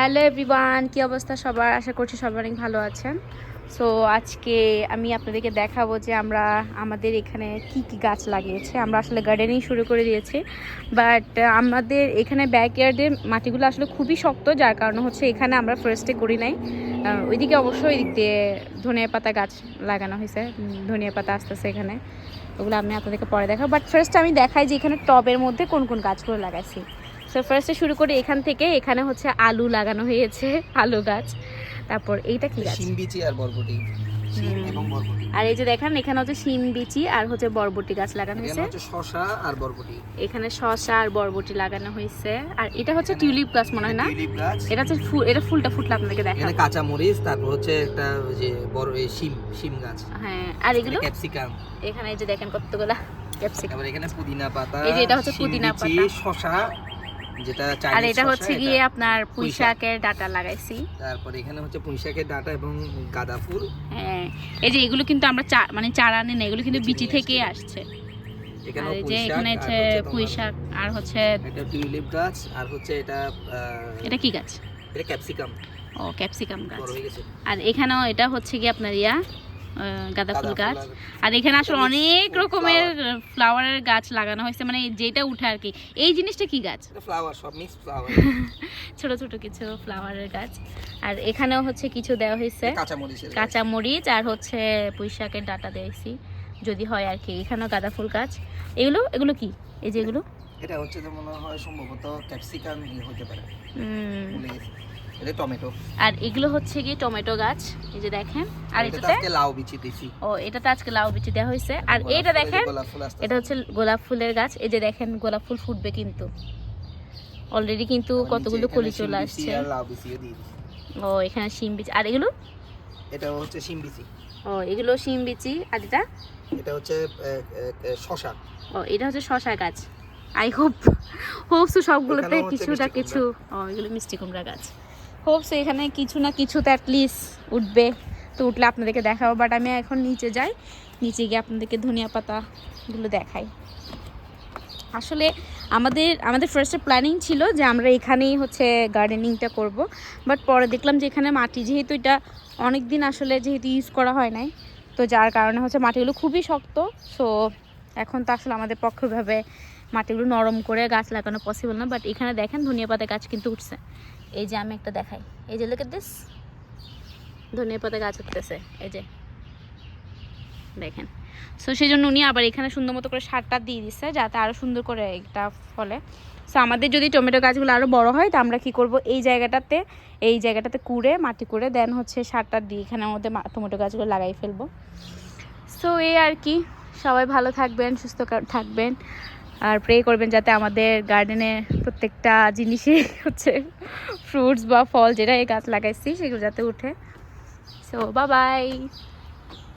Hello everyone, কি অবস্থা সবার? আশা করছি সবাই অনেক ভালো আছেন। সো আজকে আমি আপনাদেরকে দেখাবো যে আমরা আমাদের এখানে কি কি গাছ লাগিয়েছি। আমরা আসলে গার্ডেনিং শুরু করে দিয়েছি বাট আমাদের এখানে ব্যাকয়ার্ডের মাটিগুলো আসলে খুবই শক্ত, যার কারণে হচ্ছে এখানে আমরা ফার্স্টে করি নাই। ওইদিকে অবশ্যই ওই দিক দিয়ে ধনিয়া পাতা গাছ লাগানো হয়েছে। ধনিয়া পাতা আসতেছে এখানে। ওগুলো আমি আপনাদেরকে পরে দেখাবো। বাট ফার্স্ট আমি দেখাই যে এখানে টবের মধ্যে কোন কোন গাছগুলো লাগাইছি। সো ফার্স্টে শুরু করি এখান থেকে। এখানে হচ্ছে আলু লাগানো হয়েছে আলু গাছ। তারপর এইটা কি গাছ? বিচি আর বরবটি। আর এই যে দেখেন এখানে হচ্ছে শিম বিচি আর হচ্ছে বরবটি গাছ লাগানো হয়েছে। শশা আর বরবটি। এখানে শসা আর বরবটি লাগানো হয়েছে। আর এটা হচ্ছে টিউলিপ গাছ মনে হয় না? এটা হচ্ছে ফুল এটা ফুলটা ফুটলে আপনাদেরকে এখানে দেখাবো কাঁচা মরিচ তারপর হচ্ছে একটা যে বড় এই শিম শিম গাছ। হ্যাঁ আর এগুলো? ক্যাপসিকাম। এখানে এই যে দেখেন কতগুলা ক্যাপসিকাম। এখানে পুদিনা পাতা এই যে এটা হচ্ছে পুদিনা পাতা। শশা যেটা আর এটা হচ্ছে গিয়ে আপনার পুঁই পুঁই শাকের ডাটা লাগাইছি। তারপর এখানে হচ্ছে পুঁইশাকের ডাঁটা এবং গাঁদা ফুল হ্যাঁ এই যে এগুলো কিন্তু আমরা মানে চারা আনি না এগুলো কিন্তু বিচি থেকেই আসছে। এখানে এই যে এখানে হচ্ছে পুঁই শাক আর হচ্ছে এটা টিউলিপ গাছ আর হচ্ছে এটা এটা কি গাছ? এটা ক্যাপসিকাম। ও ক্যাপসিকাম গাছ। আর এখানেও এটা হচ্ছে কি আপনার ইয়া গাঁদা ফুল গাছ। আর এখানে আসলে অনেক রকমের ফ্লাওয়ারের গাছ লাগানো হয়েছে মানে যেটা উঠে আর কি। এই জিনিসটা কি গাছ? ফ্লাওয়ার সব মিক্স ফ্লাওয়ার ছোট ছোট কিছু ফ্লাওয়ারের গাছ। আর এখানেও হচ্ছে কিছু দেওয়া হয়েছে। কাঁচা মরিচ আর হচ্ছে পুঁই শাকের ডাটা দিয়েছি। যদি হয় আর কি এখানেও গাঁদা ফুল গাছ। এগুলো এগুলো কি? এই যে এগুলো? এটা হচ্ছে যে মনে হয় সম্ভবত ক্যাপসিকাম হতে পারে। এটা টমেটো। আর এগুলো হচ্ছে কি টমেটো গাছ এই যে দেখেন। আর এটাতে আজকে লাউ বিচি দিছি। ও এটাতে আজকে লাউ বিচি দেওয়া হয়েছে। আর যে দেখেন। এটা হচ্ছে গোলাপ ফুলের গাছ। এই যে দেখেন গোলাপ ফুল ফুটবে কিন্তু। অলরেডি কিন্তু কতগুলো কলি চলে আসছে। ও এখানে শিম বিচি। আর এগুলো? এটা হচ্ছে শিম বিচি। ও এগুলো শিম বিচি। আর এটা? এটা হচ্ছে শশা। ও এটা হচ্ছে শশা গাছ। আই হোপ হোপস সবগুলোতে কিছু না কিছু ও এগুলো মিষ্টি কুমড়া গাছ। হোপস এখানে কিছু না কিছু তো অ্যাটলিস্ট উঠবে। তো উঠলে আপনাদেরকে দেখাবো বাট আমি এখন নিচে যাই। নিচে গিয়ে আপনাদেরকে ধনিয়া পাতাগুলো দেখাই। আসলে আমাদের আমাদের ফার্স্টে প্ল্যানিং ছিল যে আমরা এখানেই হচ্ছে গার্ডেনিংটা করব বাট পরে দেখলাম যে এখানে মাটি, যেহেতু এটা অনেক দিন আসলে যেহেতু ইউজ করা হয় নাই, তো যার কারণে হচ্ছে মাটিগুলো খুবই শক্ত। সো এখন তো আসলে আমাদের পক্ষভাবে মাটিগুলো নরম করে গাছ লাগানো পসিবল না বাট এখানে দেখেন ধনিয়া পাতা গাছ কিন্তু উঠছে। এই যে আমি একটা দেখাই। এই যে লোকের দিস ধনিয়া পাতা গাছ উঠতেছে এই যে। দেখেন। সো সেই জন্য উনি আবার এখানে সুন্দর মতো করে সারটা দিয়ে দিচ্ছে যাতে আরও সুন্দর করে এটা ফলে। সো আমাদের যদি টমেটো গাছগুলো আরও বড় হয়, তো আমরা কি করব? এই জায়গাটাতে এই জায়গাটাতে কুড়ে, মাটি করে দেন হচ্ছে সারটা দিয়ে এখানে মা- টমেটো গাছগুলো লাগাই ফেলব। সো এই আর কি। সবাই ভালো থাকবেন, সুস্থ থাকবেন। আর প্রে করবেন যাতে আমাদের গার্ডেনে প্রত্যেকটা জিনিসই হচ্ছে ফ্রুটস বা ফল যেটা এই গাছ লাগাইছি সেগুলো যাতে উঠে। সো বা বাই